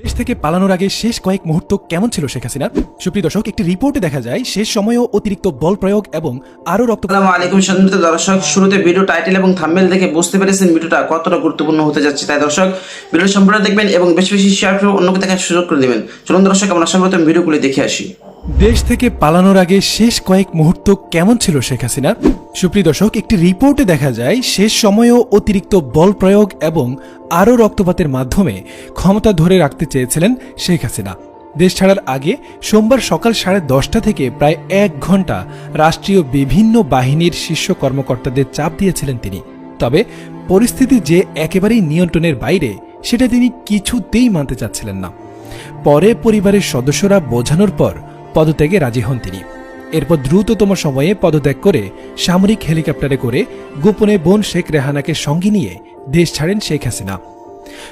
দেশ থেকে পালানোর আগে শেষ কয়েক মুহূর্ত কেমন ছিল শেখ হাসিনার? সুপ্রিয় দর্শক, একটি রিপোর্টে দেখা যায়, শেষ সময়েও অতিরিক্ত বল প্রয়োগ এবং আরও রক্ত আলাইকুম, সম্মানিত দর্শক। শুরুতে ভিডিও টাইটেল এবং থাম্বনেল দেখে বুঝতে পেরেছেন ভিডিওটা কতটা গুরুত্বপূর্ণ হতে যাচ্ছে। তাই দর্শক ভিডিও সম্পূর্ণ দেখবেন এবং বেশি বেশি শেয়ার করে অন্যকে দেখার সুযোগ করে দিবেন। চলুন দর্শক, আমরা সর্বপ্রথম ভিডিওগুলি দেখে আসি। দেশ থেকে পালানোর আগে শেষ কয়েক মুহূর্ত কেমন ছিল শেখ হাসিনা সুপ্রিয় দর্শক, একটি রিপোর্টে দেখা যায়, শেষ সময়েও অতিরিক্ত বল প্রয়োগ এবং আরও রক্তপাতের মাধ্যমে ক্ষমতা ধরে রাখতে চেয়েছিলেন শেখ হাসিনা। দেশ ছাড়ার আগে সোমবার সকাল সাড়ে দশটা থেকে প্রায় এক ঘণ্টা রাষ্ট্রীয় বিভিন্ন বাহিনীর শীর্ষ কর্মকর্তাদের চাপ দিয়েছিলেন তিনি। তবে পরিস্থিতি যে একেবারেই নিয়ন্ত্রণের বাইরে, সেটা তিনি কিছুতেই মানতে চাচ্ছিলেন না। পরে পরিবারের সদস্যরা বোঝানোর পর পদত্যাগে রাজি হন তিনি। এরপর দ্রুততম সময়ে পদত্যাগ করে সামরিক হেলিকপ্টারে করে গোপনে বোন শেখ রেহানাকে সঙ্গে নিয়ে দেশ ছাড়েন শেখ হাসিনা।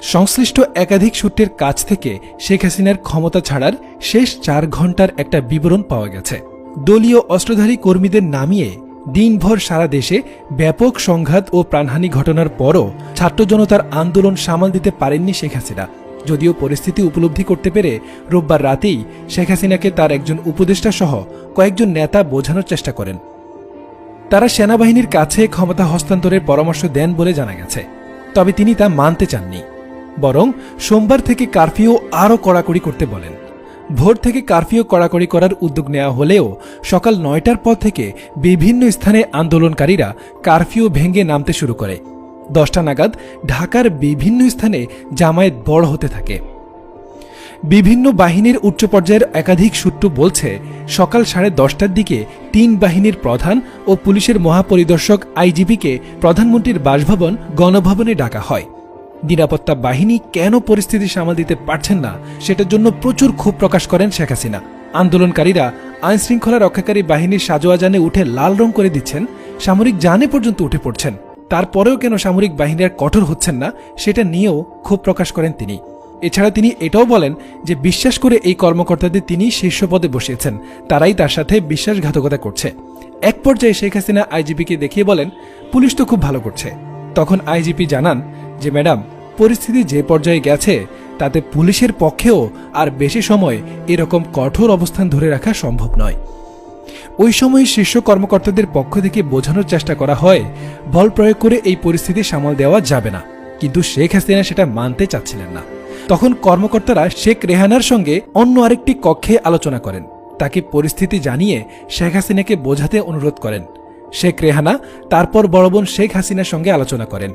সংশ্লিষ্ট একাধিক সূত্রের কাছ থেকে শেখ হাসিনার ক্ষমতা ছাড়ার শেষ চার ঘণ্টার একটা বিবরণ পাওয়া গেছে। দলীয় অস্ত্রধারী কর্মীদের নামিয়ে দিনভর সারা দেশে ব্যাপক সংঘাত ও প্রাণহানি ঘটনার পরও ছাত্র জনতার আন্দোলন সামাল দিতে পারেননি শেখ হাসিনা। যদিও পরিস্থিতি উপলব্ধি করতে পেরে রোববার রাতেই শেখ হাসিনাকে তার একজন উপদেষ্টা সহ কয়েকজন নেতা বোঝানোর চেষ্টা করেন। তারা সেনাবাহিনীর কাছে ক্ষমতা হস্তান্তরের পরামর্শ দেন বলে জানা গেছে, তবে তিনি তা মানতে চাননি। বরং সোমবার থেকে কারফিউ আরও কড়াকড়ি করতে বলেন। ভোর থেকে কারফিউ কড়াকড়ি করার উদ্যোগ নেওয়া হলেও সকাল নয়টার পর থেকে বিভিন্ন স্থানে আন্দোলনকারীরা কারফিউ ভেঙে নামতে শুরু করে। দশটা নাগাদ ঢাকার বিভিন্ন স্থানে জামায়াত বড় হতে থাকে। বিভিন্ন বাহিনীর উচ্চ পর্যায়ের একাধিক সূত্র বলছে, সকাল সাড়ে দশটার দিকে তিন বাহিনীর প্রধান ও পুলিশের মহাপরিদর্শক আইজিপিকে প্রধানমন্ত্রীর বাসভবন গণভবনে ডাকা হয়। নিরাপত্তা বাহিনী কেন পরিস্থিতি সামাল দিতে পারছেন না, সেটার জন্য প্রচুর ক্ষোভ প্রকাশ করেন শেখ হাসিনা। আন্দোলনকারীরা আইনশৃঙ্খলা রক্ষাকারী বাহিনীর সাজোয়া যানে উঠে লাল রং করে দিচ্ছেন, সামরিক যানে পর্যন্ত উঠে পড়ছেন। তারপরেও কেন সামরিক বাহিনীর কঠোর হচ্ছেন না, সেটা নিয়েও ক্ষোভ প্রকাশ করেন তিনি। এছাড়া তিনি এটাও বলেন যে বিশ্বাস করে এই কর্মকর্তাদের তিনি শীর্ষ পদে বসিয়েছেন, তারাই তার সাথে বিশ্বাসঘাতকতা করছে। এক পর্যায়ে শেখ হাসিনা আইজিপিকে দেখিয়ে বলেন, পুলিশ তো খুব ভালো করছে। তখন আইজিপি জানান যে, ম্যাডাম, পরিস্থিতি যে পর্যায়ে গেছে, তাতে পুলিশের পক্ষেও আর বেশি সময় এরকম কঠোর অবস্থান ধরে রাখা সম্ভব নয়। ওই সময় শীর্ষ কর্মকর্তাদের পক্ষ থেকে বোঝানোর চেষ্টা করা হয়, বল প্রয়োগ করে এই পরিস্থিতি সামাল দেওয়া যাবে না। কিন্তু শেখ হাসিনা সেটা মানতে চাচ্ছিলেন না। তখন কর্মকর্তারা শেখ রেহানার সঙ্গে অন্য আরেকটি কক্ষে আলোচনা করেন। তাকে পরিস্থিতি জানিয়ে শেখ হাসিনাকে বোঝাতে অনুরোধ করেন। শেখ রেহানা, তারপর বড় বোন শেখ হাসিনার সঙ্গে আলোচনা করেন।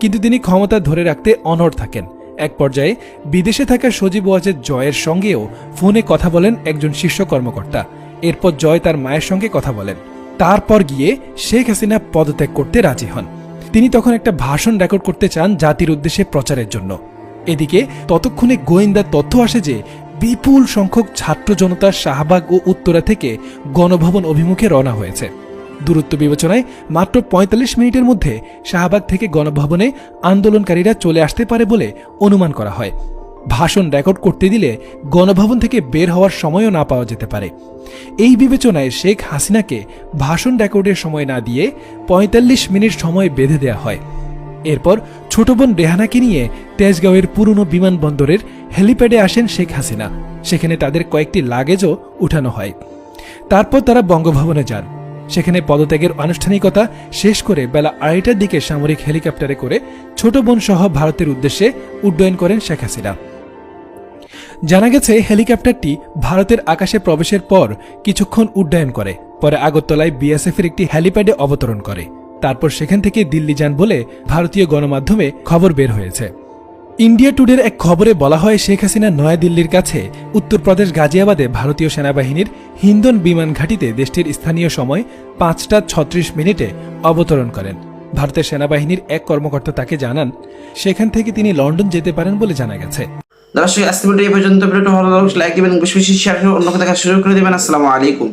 কিন্তু তিনি ক্ষমতা ধরে রাখতে অনড় থাকেন। এক পর্যায়ে বিদেশে থাকা সজীব ওয়াজেদ জয়ের সঙ্গেও ফোনে কথা বলেন একজন শীর্ষ কর্মকর্তা। এরপর জয় তার মায়ের সঙ্গে কথা বলেন। তারপর গিয়ে শেখ হাসিনা পদত্যাগ করতে রাজি হন। তিনি তখন একটা ভাষণ রেকর্ড করতে চান জাতির উদ্দেশ্যে প্রচারের জন্য। এদিকে ততক্ষণে গোয়েন্দার তথ্য আসে যে, বিপুল সংখ্যক ছাত্র জনতা শাহবাগ ও উত্তরা থেকে গণভবন অভিমুখে রওনা হয়েছে। দূরত্ব বিবেচনায় মাত্র ৪৫ মিনিটের মধ্যে শাহবাগ থেকে গণভবনে আন্দোলনকারীরা চলে আসতে পারে বলে অনুমান করা হয়। ভাষণ রেকর্ড করতে দিলে গণভবন থেকে বের হওয়ার সময়ও না পাওয়া যেতে পারে। এই বিবেচনায় শেখ হাসিনাকে ভাষণ রেকর্ডের সময় না দিয়ে ৪৫ মিনিট সময় বেঁধে দেওয়া হয়। এরপর ছোট বোন রেহানাকে নিয়ে তেজগাঁওয়ের পুরনো বিমানবন্দরের হেলিপ্যাডে আসেন শেখ হাসিনা। সেখানে তাদের কয়েকটি লাগেজও উঠানো হয়। তারপর তারা বঙ্গভবনে যান। সেখানে পদত্যাগের আনুষ্ঠানিকতা শেষ করে বেলা আড়াইটার দিকে সামরিক হেলিকপ্টারে করে ছোট বোন সহ ভারতের উদ্দেশ্যে উড্ডয়ন করেন শেখ হাসিনা। জানা গেছে, হেলিকপ্টারটি ভারতের আকাশে প্রবেশের পর কিছুক্ষণ উড্ডয়ন করে, পরে আগরতলায় বিএসএফ এর একটি হ্যালিপ্যাডে অবতরণ করে। তারপর সেখান থেকে দিল্লি যান বলে ভারতীয় গণমাধ্যমে খবর বের হয়েছে। ইন্ডিয়া টুডের এক খবরে বলা হয়, শেখ হাসিনা নয়াদিল্লির কাছে উত্তরপ্রদেশ গাজিয়াবাদে ভারতীয় সেনাবাহিনীর হিন্দন বিমান ঘাঁটিতে দেশটির স্থানীয় সময় পাঁচটা ছত্রিশ মিনিটে অবতরণ করেন। ভারতের সেনাবাহিনীর এক কর্মকর্তা তাকে জানান, সেখান থেকে তিনি লন্ডন যেতে পারেন বলে জানা গেছে। দর্শক আজকে ভিডিও এই পর্যন্ত। ভিডিওটা ভালো লাগলে লাইক দিবেন, বেশি বেশি শেয়ার করে অন্যকে দেখার সুযোগ করে দিবেন। আসসালামু আলাইকুম।